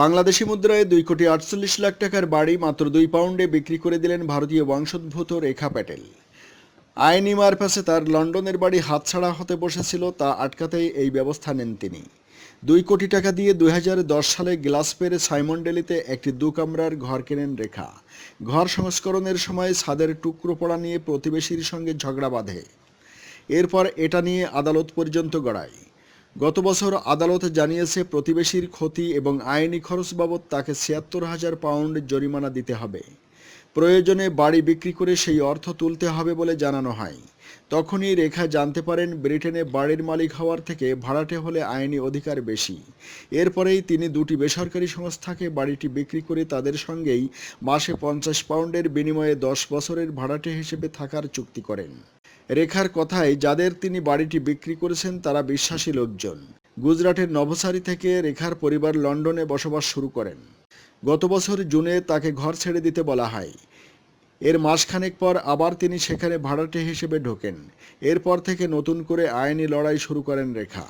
বাংলাদেশি মুদ্রায় দুই কোটি আটচল্লিশ লাখ টাকার বাড়ি মাত্র দুই পাউন্ডে বিক্রি করে দিলেন ভারতীয় বংশোদ্ভূত রেখা প্যাটেল। আইনি মারপ্যাসে তার লন্ডনের বাড়ি হাতছাড়া হতে বসেছিল, তা আটকাতেই এই ব্যবস্থা নেন তিনি। দুই কোটি টাকা দিয়ে দুই হাজার দশ সালে গ্লাসপের সাইমন্ডেলিতে একটি দু কামরার ঘর কেনেন রেখা। ঘর সংস্করণের সময় ছাদের টুকরো পড়া নিয়ে প্রতিবেশীর সঙ্গে ঝগড়া বাঁধে। এরপর এটা নিয়ে আদালত পর্যন্ত গড়ায়। গত বছর আদালত জানিয়েছে, প্রতিবেশীর ক্ষতি এবং আইনি খরচ বাবদ তাকে ছিয়াত্তর হাজার পাউন্ড জরিমানা দিতে হবে। প্রয়োজনে বাড়ি বিক্রি করে সেই অর্থ তুলতে হবে বলে জানানো হয়। তখনই রেখা জানতে পারেন, ব্রিটেনে বাড়ির মালিক হওয়ার থেকে ভাড়াটে হলে আইনি অধিকার বেশি। এরপরেই তিনি দুটি বেসরকারি সংস্থাকে বাড়িটি বিক্রি করে তাদের সঙ্গেই মাসে পঞ্চাশ পাউন্ডের বিনিময়ে দশ বছরের ভাড়াটে হিসেবে থাকার চুক্তি করেন। রেখার কথায় যাদের তিনি বাড়িটি বিক্রি করেছেন তারা বিশ্বাসী লোকজন। গুজরাটের নভসারি থেকে রেখার পরিবার লন্ডনে বসবাস শুরু করেন। গত বছর জুনে তাকে ঘর ছেড়ে দিতে বলা হয়। এর মাসখানেক পর আবার তিনি সেখানে ভাড়াটে হিসেবে ঢোকেন। এরপর থেকে নতুন করে আইনি লড়াই শুরু করেন রেখা।